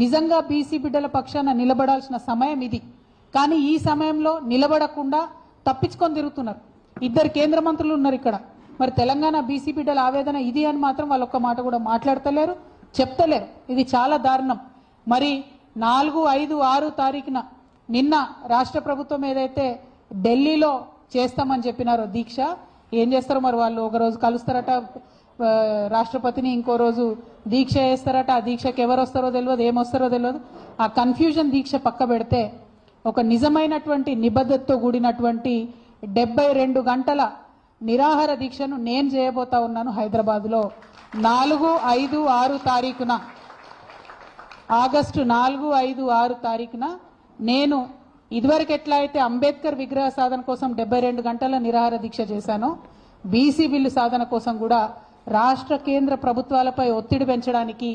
నిజంగా బీసీ బిడ్డల పక్షాన నిలబడాల్సిన సమయం ఇది. కానీ ఈ సమయంలో నిలబడకుండా తప్పించుకొని తిరుగుతున్నారు. ఇద్దరు కేంద్ర మంత్రులు ఉన్నారు ఇక్కడ. మరి తెలంగాణ బీసీ బిడ్డల ఆవేదన ఇది అని మాత్రం వాళ్ళు ఒక్క మాట కూడా మాట్లాడతలేరు చెప్తలేరు. ఇది చాలా దారుణం. మరి నాలుగు ఐదు ఆరు తారీఖున నిన్న రాష్ట్ర ప్రభుత్వం ఏదైతే ఢిల్లీలో చేస్తామని చెప్పినారో దీక్ష ఏం చేస్తారో మరి వాళ్ళు ఒక రోజు కలుస్తారట. రాష్ట్రపతిని ఇంకో రోజు దీక్ష చేస్తారట. ఆ దీక్షకి ఎవరు వస్తారో తెలియదు ఏమొస్తారో తెలియదు ఆ కన్ఫ్యూజన్ దీక్ష పక్క పెడితే ఒక నిజమైనటువంటి నిబద్ధతతో కూడినటువంటి డెబ్బై రెండు గంటల నిరాహార దీక్షను నేను చేయబోతా ఉన్నాను హైదరాబాద్లో. నాలుగు ఐదు ఆరు తారీఖున ఆగస్టు నాలుగు ఐదు ఆరు తారీఖున నేను ఇదివరకు ఎట్లా అయితే అంబేద్కర్ విగ్రహ సాధన కోసం డెబ్బై రెండు గంటల నిరాహార దీక్ష చేశానో బీసీ బిల్లు సాధన కోసం కూడా రాష్ట్ర కేంద్ర ప్రభుత్వాలపై ఒత్తిడి పెంచడానికి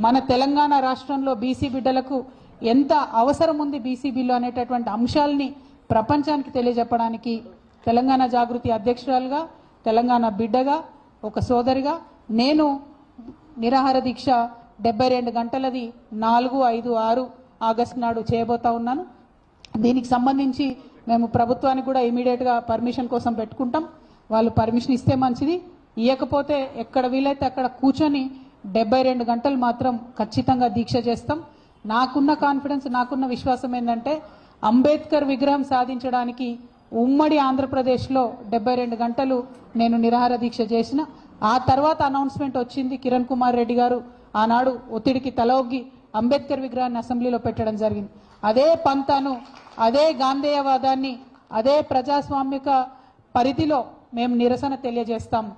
మన తెలంగాణ రాష్ట్రంలో బీసీ బిడ్డలకు ఎంత అవసరం ఉంది బీసీ బిల్లు అనేటటువంటి అంశాలని ప్రపంచానికి తెలియజెప్పడానికి తెలంగాణ జాగృతి అధ్యక్షురాలుగా తెలంగాణ బిడ్డగా ఒక సోదరిగా నేను నిరాహార దీక్ష డెబ్బై రెండు గంటలది నాలుగు ఐదు ఆరు ఆగస్టు నాడు చేయబోతా ఉన్నాను. దీనికి సంబంధించి మేము ప్రభుత్వానికి కూడా ఇమీడియట్గా పర్మిషన్ కోసం పెట్టుకుంటాం. వాళ్ళు పర్మిషన్ ఇస్తే మంచిది. ఇవ్వకపోతే ఎక్కడ వీలైతే అక్కడ కూర్చొని డెబ్బై రెండు గంటలు మాత్రం ఖచ్చితంగా దీక్ష చేస్తాం. నాకున్న కాన్ఫిడెన్స్ నాకున్న విశ్వాసం ఏంటంటే అంబేద్కర్ విగ్రహం సాధించడానికి ఉమ్మడి ఆంధ్రప్రదేశ్లో డెబ్బై రెండు గంటలు నేను నిరాహార దీక్ష చేసిన. ఆ తర్వాత అనౌన్స్మెంట్ వచ్చింది కిరణ్ కుమార్ రెడ్డి గారు. ఆనాడు ఒత్తిడికి తలొగ్గి అంబేద్కర్ విగ్రహాన్ని అసెంబ్లీలో పెట్టడం జరిగింది. అదే పంతాను అదే గాంధేయవాదాన్ని అదే ప్రజాస్వామిక పరిధిలో మేము నిరసన తెలియజేస్తాం.